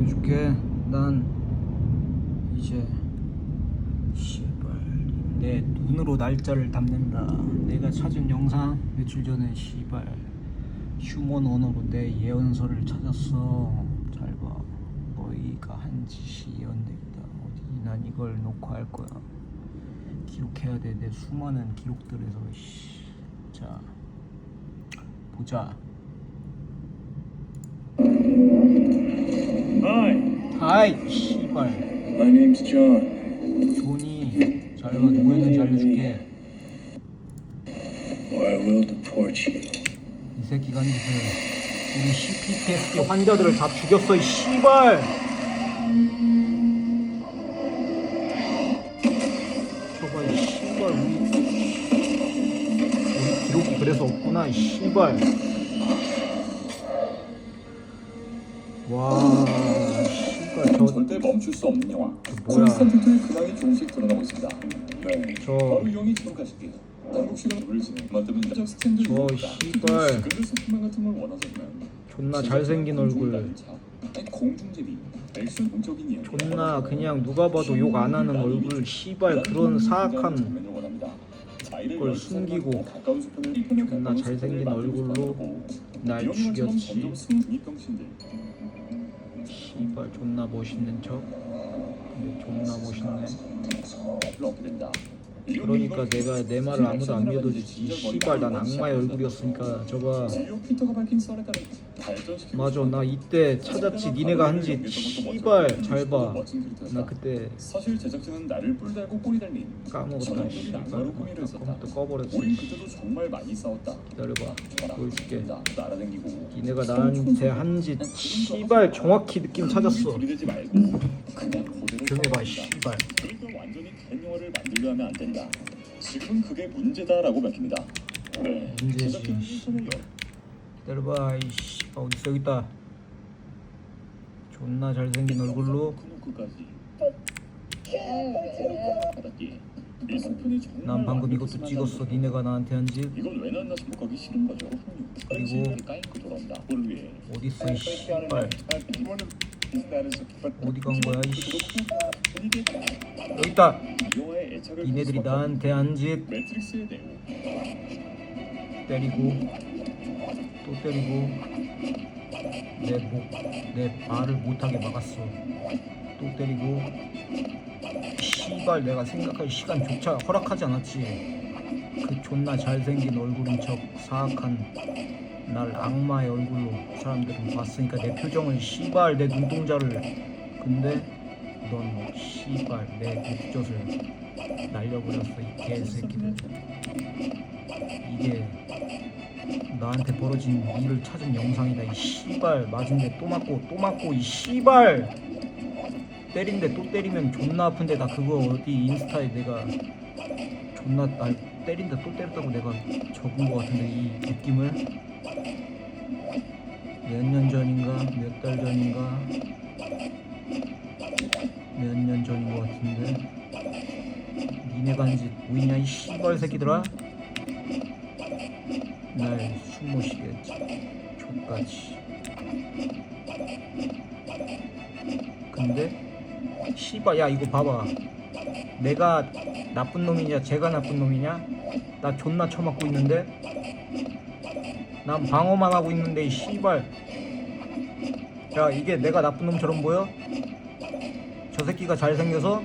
보여줄게. 난 이제 씨발 내 눈으로 날짜를 담는다. 내가 찾은 영상 며칠 전에 씨발 휴먼 언어로 내 예언서를 찾았어. 잘 봐. 너희가 한 짓이 예언되겠다. 어디 난 이걸 녹화할 거야. 기록해야 돼. 내 수많은 기록들에서 씨. 자 보자. 아이 씨발. my name's John. 존이 잘봐 누구였는지 알려줄게. Or I will deport you. 이 새끼가 무슨 우리 CPTSD 환자들을 다 죽였어 이 씨발. 저봐 이 씨발 우리 우리 기록이 그래서 없구나 이 씨발. 와 저 절대 멈출 수 없는 영화 뭐야. 콘스탄틴트의 근황이 조금씩 드러나고 있습니다. 네, 저- 바로 이 영이 지금까지 한국 시간 을 지내 만드는 적 스탠드 저 씨발. 근데 소프만 같은 걸 원하셨나요? 존나 잘생긴 얼굴. 아니 공중제비 액션 공적인 이야기 존나 그냥 누가 봐도 욕 안 하는 얼굴 씨발 그런 사악한 걸 숨기고 존나 잘생긴 얼굴로 날 죽였지. 씨발 존나 멋있는 척 근데 존나 멋있네 그러니까 내가 내 말을 아무도 안 믿어주지. 씨발 난 악마의 얼굴이었으니까 저봐 맞아 나 이때 찾았지 니네가 한짓 씨발 잘봐나 그때 사실 제작진은 나를 뿔 달고 꼬리 달린 까먹었다 씨발 꺼버렸어. 우린 그때도 정말 많이 싸웠다. 기다려봐. 보여줄게. 니네가 나한테 한짓 씨발 정확히 느낌 찾았어. 조용해봐. 씨발 완전히 다른 영화를 만들려 하면 안 된다. 지금 그게 문제다라고 밝힙니다. 네. 문제지. 열. 기다려봐 이씨 아 어딨어 여기 있다 존나 잘생긴 얼굴로. 받았기에 일선편이 정말 난 방금 이것도 찍었어 니네가 나한테 한짓 이건 왜 났나 생각하기 싫은 거죠. 그리고 까이고 돌아온다. 꼴을 위해. 어딨어 이 씨발 어디 간 거야 이씨 여기 있다 니네들이 나한테 한짓 매트릭스의 내용. 때리고 또 때리고 내 목, 내 말을 못하게 막았어 또 때리고 씨발 내가 생각할 시간조차 허락하지 않았지 그 존나 잘생긴 얼굴인 척 사악한 날 악마의 얼굴로 사람들은 봤으니까 내 표정을 씨발 내 눈동자를 근데 넌 씨발 내 목젖을 날려버렸어 이 개새끼들. 이게 나한테 벌어진 일을 찾은 영상이다 이 씨발. 맞은데 또 맞고 또 맞고 이 씨발. 때린데 또 때리면 존나 아픈데 나 그거 어디 인스타에 내가 존나 날 때린데 또 때렸다고 내가 적은 거 같은데 이 느낌을? 몇 년 전인가? 몇 달 전인가 몇 년 전인 거 같은데. 한짓 보이냐 이 씨발 새끼들아? 날 숨못 쉬겠지 족같이. 근데 씨발 야 이거 봐봐. 내가 나쁜 놈이냐 제가 나쁜 놈이냐? 나 존나 처맞고 있는데? 난 방어만 하고 있는데 이 씨발. 야 이게 내가 나쁜 놈처럼 보여? 저 새끼가 잘생겨서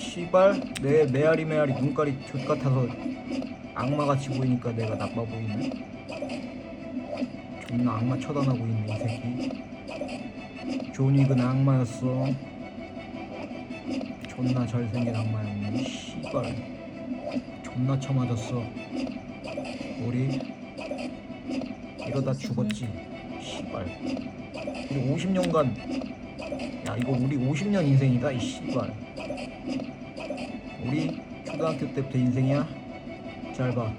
씨발 내 메아리 메아리 눈깔이 족 같아서 악마같이 보이니까 내가 나빠 보이네. 존나 악마 쳐다나고 있네 이 새끼. 존윅은 악마였어. 존나 잘생긴 악마였네 이 씨발. 존나 쳐맞았어. 우리 이러다 죽었지 씨발. 우리 50년간 야 이거 우리 50년 인생이다 이 씨발 우리 초등학교 때부터 인생이야 잘 봐.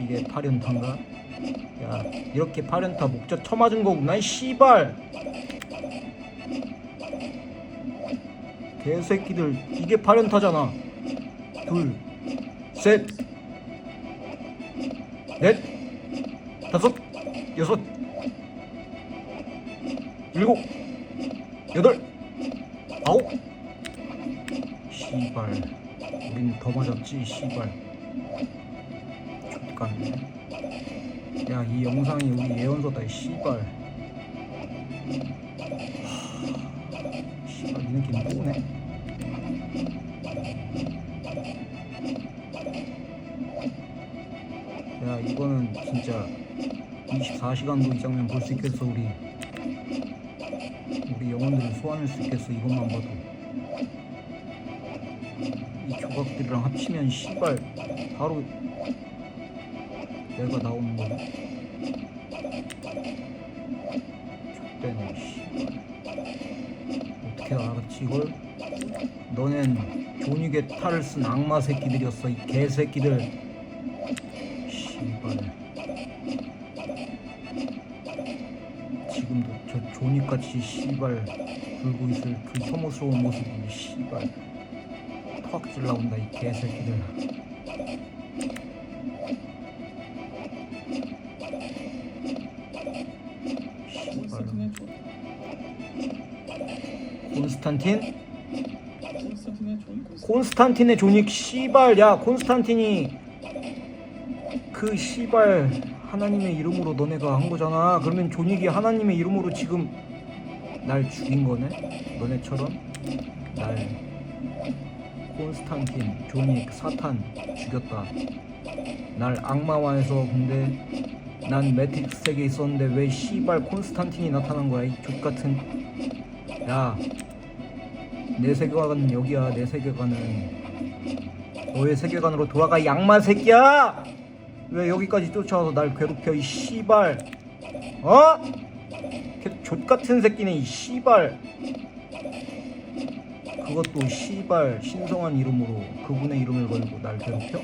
이게 8연타인가? 야, 이렇게 8연타 목젖 쳐맞은 거구나, 이 씨발! 개새끼들, 이게 8연타잖아. 둘, 셋, 넷, 다섯, 여섯, 일곱, 여덟, 아홉. 씨발, 우린 더 맞았지, 씨발. 족같네. 야, 이 영상이 우리 예언서다, 이 씨발. 하, 씨발, 이 느낌 뭐네? 야 이거는 진짜 24시간도 이 장면 볼 수 있겠어 우리. 우리 영혼들을 소환할 수 있겠어 이것만 봐도. 이 조각들이랑 합치면 씨발 바로 내가 나오는 X대네 씨발. 어떻게 알았지 이걸? 너넨 존윅의 탈을 쓴 악마 새끼들이었어 이 개새끼들. 씨발 지금도 저 조닉같이 씨발 굴고 있을 그 혐오스러운 모습이 씨발 턱질 나온다 이 개새끼들 씨발 콘스탄틴? 존 콘스탄틴의 존 콘스탄틴 콘스탄틴의 조닉 씨발 야 콘스탄틴이 그 씨발 하나님의 이름으로 너네가 한 거잖아. 그러면 조닉이 하나님의 이름으로 지금 날 죽인 거네? 너네처럼? 날 콘스탄틴 조닉 사탄 죽였다. 날 악마화해서 근데 난 매트릭스 세계에 있었는데 왜 씨발 콘스탄틴이 나타난 거야 이 족같은. 야 내 세계관은 여기야 내 세계관은. 너의 세계관으로 돌아가 이 양마 새끼야 왜 여기까지 쫓아와서 날 괴롭혀 이 씨발 어? 걔 족같은 새끼네 이 씨발 그것도 씨발 신성한 이름으로 그분의 이름을 걸고 날 괴롭혀?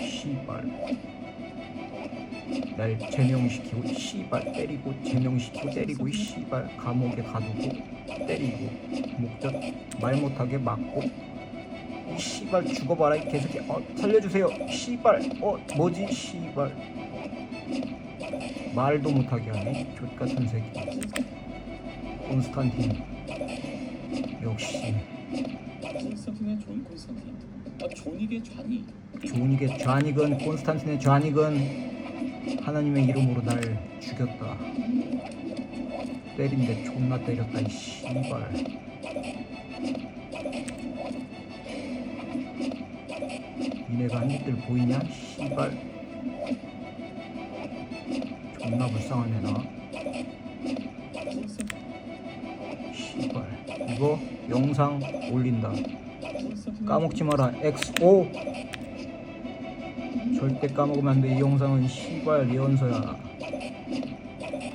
씨발 날 제명시키고 씨발 때리고 제명시키고 때리고 이 씨발 감옥에 가두고 때리고 목젖 말 못하게 이 씨발 죽어봐라. 이 개새끼. 어 살려주세요. 씨발. 어 뭐지? 씨발. 말도 못하게 하네. 족같은 새끼. 콘스탄틴. 역시. 콘스탄틴의 존 콘스탄틴. 아 존윅의 좌니. 존윅의 좌닉은 콘스탄틴의 좌닉은 하나님의 이름으로 날 죽였다. 때린데 존나 때렸다 이 씨발. 니네가 한 짓들 보이냐? 씨발. 존나 불쌍하네 나. 씨발. 이거 영상 올린다. 까먹지 마라. XO. 절대 까먹으면 안 돼. 이 영상은 씨발 예언서야.